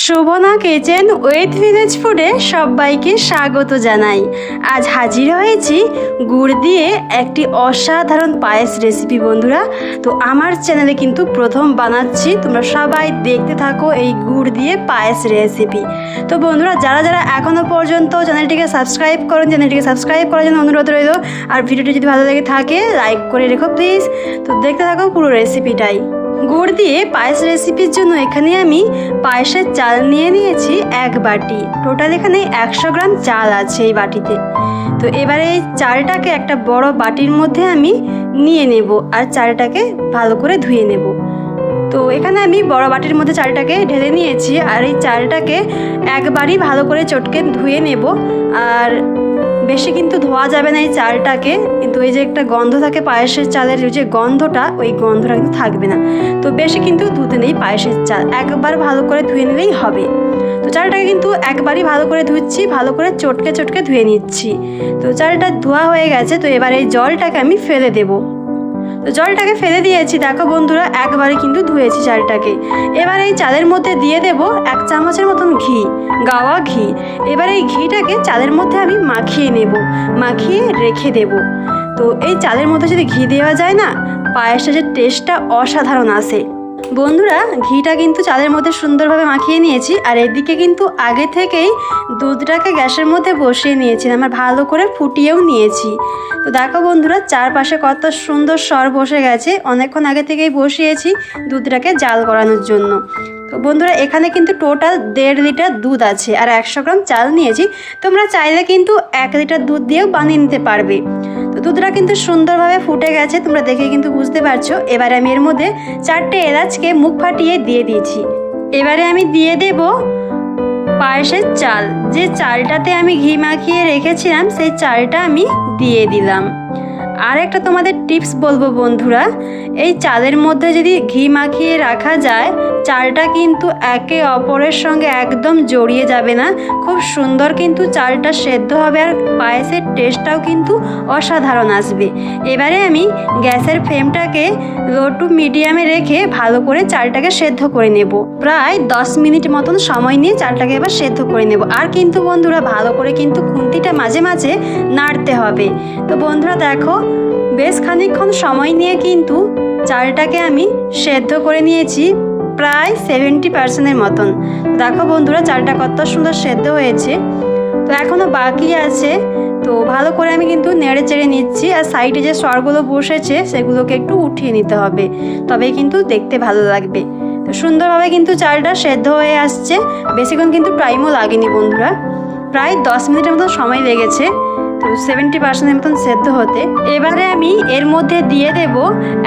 শোভনা kitchen ওয়েথ village ফুডে সবাইকে স্বাগত জানাই। আজ হাজির হয়েছি গুড় দিয়ে একটি অসাধারণ পায়েস রেসিপি বন্ধুরা। তো আমার চ্যানেলে কিন্তু প্রথম বানাচ্ছি। তোমরা সবাই দেখতে থাকো এই গুড় দিয়ে পায়েস রেসিপি তো বন্ধুরা, যারা যারা এখনও পর্যন্ত চ্যানেলটিকে সাবস্ক্রাইব করেন, চ্যানেলটিকে সাবস্ক্রাইব করার জন্য অনুরোধ রইল। আর ভিডিওটি যদি ভালো লেগে থাকে লাইক করে রেখো প্লিজ তো দেখতে থাকো পুরো রেসিপিটাই গুড় দিয়ে পায়েস রেসিপির জন্য এখানে আমি পায়েসের চাল নিয়ে নিয়েছি এক বাটি। টোটাল এখানে একশো গ্রাম চাল আছে এই বাটিতে। তো এবারে এই চালটাকে একটা বড় বাটির মধ্যে আমি নিয়ে নেব আর চালটাকে ভালো করে ধুয়ে নেব। তো এখানে আমি বড় বাটির মধ্যে চালটাকে ঢেলে নিয়েছি আর এই চালটাকে একবারই ভালো করে চটকে ধুয়ে নেব। আর বেশি কিন্তু ধোয়া যাবে না এই চালটাকে, কিন্তু ওই যে একটা গন্ধ থাকে পায়েসের চালের যে গন্ধটা, ওই গন্ধটা কিন্তু থাকবে না। তো বেশি কিন্তু ধুতে নেই পায়েসের চাল, একবার ভালো করে ধুয়ে নিলেই হবে। তো চালটাকে কিন্তু একবারই ভালো করে ধুচ্ছি, ভালো করে চটকে চটকে ধুয়ে নিচ্ছি। তো চালটা ধোয়া হয়ে গেছে, তো এবার এই জলটাকে আমি ফেলে দেবো। তো জলটাকে ফেলে দিয়েছি। দেখো বন্ধুরা, একবারে কিন্তু ধুয়েছি চালটাকে। এবার এই চালের মধ্যে দিয়ে দেব এক চামচের মতন ঘি, গাওয়া ঘি। এবার এই ঘিটাকে চালের মধ্যে আমি মাখিয়ে নেব, মাখিয়ে রেখে দেব। তো এই চালের মধ্যে যদি ঘি দেওয়া যায় না, পায়েসটা যে টেস্টটা অসাধারণ আসে। বন্ধুরা, ঘিটা কিন্তু চালের মধ্যে সুন্দরভাবে মাখিয়ে নিয়েছি, আর এদিকে কিন্তু আগে থেকেই দুধটাকে গ্যাসের মধ্যে বসিয়ে নিয়েছি আমার ভালো করে ফুটিয়েও নিয়েছি। তো দেখো বন্ধুরা, চারপাশে কত সুন্দর স্বর বসে গেছে, অনেকক্ষণ আগে থেকেই বসিয়েছি দুধটাকে জাল করানোর জন্য। তো বন্ধুরা, এখানে কিন্তু টোটাল দেড় লিটার দুধ আছে, আর একশো গ্রাম চাল নিয়েছি, তোমরা চাইলে কিন্তু এক লিটার দুধ দিয়েও বানিয়ে নিতে পারবে। দুধটা কিন্তু সুন্দরভাবে ফুটে গেছে, তোমরা দেখে কিন্তু বুঝতে পারছ। এবারে আমি এর মধ্যে চারটে এলাচকে মুখ ফাটিয়ে দিয়ে দিয়েছি। এবারে আমি দিয়ে দেব পায়েসের চাল। যে চালটাতে আমি ঘি মাখিয়ে রেখেছিলাম, সেই চালটা আমি দিয়ে দিলাম। আর একটা তোমাদের টিপস বলব বন্ধুরা, এই চালের মধ্যে যদি ঘি মাখিয়ে রাখা যায় চালটা কিন্তু একে অপরের সঙ্গে একদম জড়িয়ে যাবে না। খুব সুন্দর কিন্তু চালটা সেদ্ধ হবে আর পায়েসের টেস্টটাও কিন্তু অসাধারণ আসবে। এবারে আমি গ্যাসের ফ্লেমটাকে লো টু মিডিয়ামে রেখে ভালো করে চালটাকে সেদ্ধ করে নেব। প্রায় দশ মিনিট মতন সময় নিয়ে চালটাকে এবার সেদ্ধ করে নেব। আর কিন্তু বন্ধুরা, ভালো করে কিন্তু খুন্তিটা মাঝে মাঝে নাড়তে হবে। তো বন্ধুরা, দেখো বেশ খানিকক্ষণ সময় নিয়ে কিন্তু চালটাকে আমি সেদ্ধ করে নিয়েছি। প্রায় সেভেন্টি পার্সেন্টের মতন। দেখো বন্ধুরা, চালটা কত সুন্দর সেদ্ধ হয়েছে। তো এখনও বাকি আছে। তো ভালো করে আমি কিন্তু নেড়ে চেড়ে নিচ্ছি। আর সাইডে যে স্বরগুলো বসেছে, সেগুলোকে একটু উঠিয়ে নিতে হবে। তবেই কিন্তু দেখতে ভালো লাগবে। তো সুন্দরভাবে কিন্তু চালটা সেদ্ধ হয়ে আসছে। বেশিক্ষণ কিন্তু টাইমও লাগেনি বন্ধুরা। প্রায় দশ মিনিটের মতো সময় লেগেছে। তো সেভেন্টি পার্সেন্টের মতন সেদ্ধ হতে। এবারে আমি এর মধ্যে দিয়ে দেব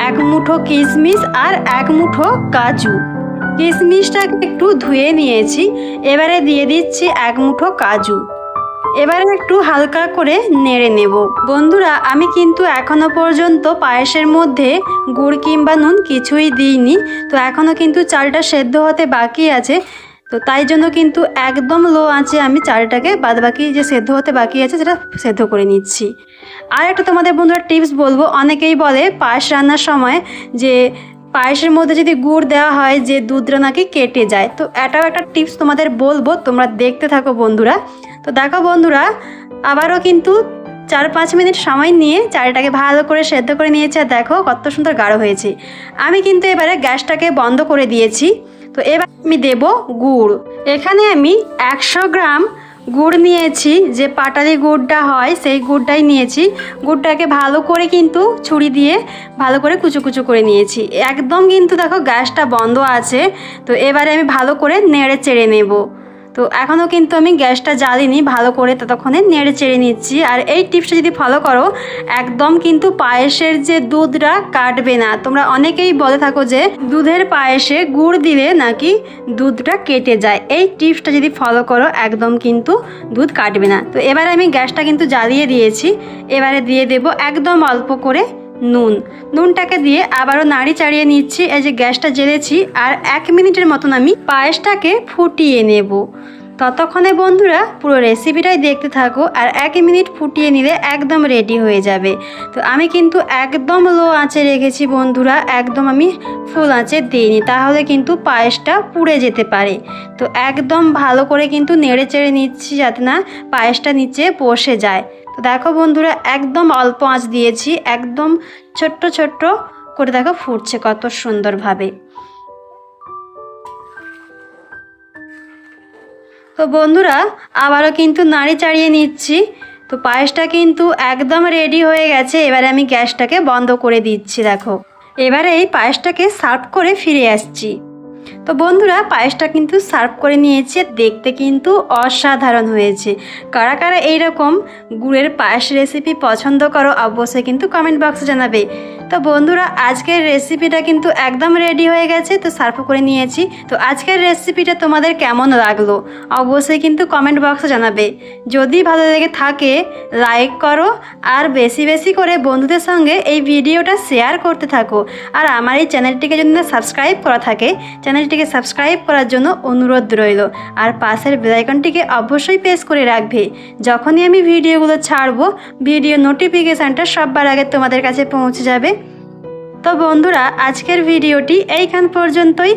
এক মুঠো কিশমিশ আর এক মুঠো কাজু। কিশমিশটাকে একটু ধুয়ে নিয়েছি। এবারে দিয়ে দিচ্ছি এক মুঠো কাজু। এবারে একটু হালকা করে নেড়ে নেব। বন্ধুরা, আমি কিন্তু এখনও পর্যন্ত পায়েসের মধ্যে গুড় কিংবা নুন কিছুই দিইনি। তো এখনও কিন্তু চালটা সেদ্ধ হতে বাকি আছে। তো তাই জন্য কিন্তু একদম লো আঁচে আমি চালটাকে বাদ বাকি যে সেদ্ধ হতে বাকি আছে সেটা সেদ্ধ করে নিচ্ছি। আর একটা তোমাদের বন্ধুরা টিপস বলব। অনেকেই বলে পায়েস রান্নার সময় যে পায়েসের মধ্যে যদি গুড় দেওয়া হয় যে দুধটা নাকি কেটে যায়। তো এটাও একটা টিপস তোমাদের বলব, তোমরা দেখতে থাকো বন্ধুরা। তো দেখো বন্ধুরা, আবারও কিন্তু চার পাঁচ মিনিট সময় নিয়ে চালটাকে ভালো করে সেদ্ধ করে নিয়েছে আর দেখো কত সুন্দর গাঢ় হয়েছে। আমি কিন্তু এবারে গ্যাসটাকে বন্ধ করে দিয়েছি। তো এবার আমি দেব গুড়। এখানে আমি একশো গ্রাম গুড় নিয়েছি, যে পাটালি গুড়টা হয় সেই গুড়টাই নিয়েছি। গুড়টাকে ভালো করে কিন্তু ছুরি দিয়ে ভালো করে কুচু কুচু করে নিয়েছি। একদম কিন্তু দেখো গ্যাসটা বন্ধ আছে, তো এবারে আমি ভালো করে নেড়ে চেড়ে নেব। তো এখনও কিন্তু আমি গ্যাসটা জ্বালিনি, ভালো করে ততক্ষণে নেড়ে চেড়ে নিচ্ছি। আর এই টিপসটা যদি ফলো করো, একদম কিন্তু পায়েসের যে দুধটা কাটবে না। তোমরা অনেকেই বলে থাকো যে দুধের পায়েসে গুড় দিলে নাকি দুধটা কেটে যায়। এই টিপসটা যদি ফলো করো, একদম কিন্তু দুধ কাটবে না। তো এবারে আমি গ্যাসটা কিন্তু জ্বালিয়ে দিয়েছি। এবারে দিয়ে দেব একদম অল্প করে নুন। নুনটাকে দিয়ে আবারও নাড়ি চাড়িয়ে নিচ্ছি। এই যে গ্যাসটা জ্বেলেছি আর এক মিনিটের মতন আমি পায়েসটাকে ফুটিয়ে নেব। ততক্ষণে বন্ধুরা পুরো রেসিপিটাই দেখতে থাকো আর এক মিনিট ফুটিয়ে নিলে একদম রেডি হয়ে যাবে। তো আমি কিন্তু একদম লো আঁচে রেখেছি বন্ধুরা, একদম আমি ফুল আঁচে দিইনি। তাহলে কিন্তু পায়েসটা পুড়ে যেতে পারে। তো একদম ভালো করে কিন্তু নেড়ে চেড়ে নিচ্ছি যাতে না পায়েসটা নিচে বসে যায়। তো দেখো বন্ধুরা, একদম অল্প আঁচ দিয়েছি, একদম ছোট্ট ছোট্ট করে দেখো ফুটছে কত সুন্দরভাবে। তো বন্ধুরা, আবারও কিন্তু নাড়ি চাড়িয়ে নিচ্ছি। তো পায়েসটা কিন্তু একদম রেডি হয়ে গেছে, এবারে আমি গ্যাসটাকে বন্ধ করে দিচ্ছি, দেখো। এবারে এই পায়েসটাকে সার্ভ করে ফিরে আসছি। তো বন্ধুরা, পায়েসটা কিন্তু সার্ভ করে নিয়েছে। দেখতে কিন্তু অসাধারণ হয়েছে। কারা কারা এইরকম গুড়ের পায়েস রেসিপি পছন্দ করো, অবশ্যই কিন্তু কমেন্ট বক্সে জানাবে। তো বন্ধুরা, আজকের রেসিপিটা কিন্তু একদম রেডি হয়ে গেছে, তো সার্ভ করে নিয়েছি। তো আজকের রেসিপিটা তোমাদের কেমন লাগল, অবশ্যই কিন্তু কমেন্ট বক্সে জানাবে। যদি ভালো লেগে থাকে লাইক করো, আর বেশি বেশি করে বন্ধুদের সঙ্গে এই ভিডিওটা শেয়ার করতে থাকো। আর আমার এই চ্যানেলটিকে যদি না সাবস্ক্রাইব করা থাকে চ্যানেলটিকে সাবস্ক্রাইব করার জন্য অনুরোধ রইল। আর পাশের বেলাইকনটিকে অবশ্যই প্রেস করে রাখবে। যখনই আমি ভিডিওগুলো ছাড়বো, ভিডিও নোটিফিকেশানটা সববার আগে তোমাদের কাছে পৌঁছে যাবে। তো বন্ধুরা, আজকের ভিডিওটি এইখান পর্যন্তই।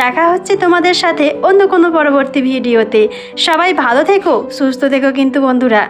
দেখা হচ্ছে তোমাদের সাথে অন্য কোনো পরবর্তী ভিডিওতে। সবাই ভালো থেকো, সুস্থ থেকো কিন্তু বন্ধুরা।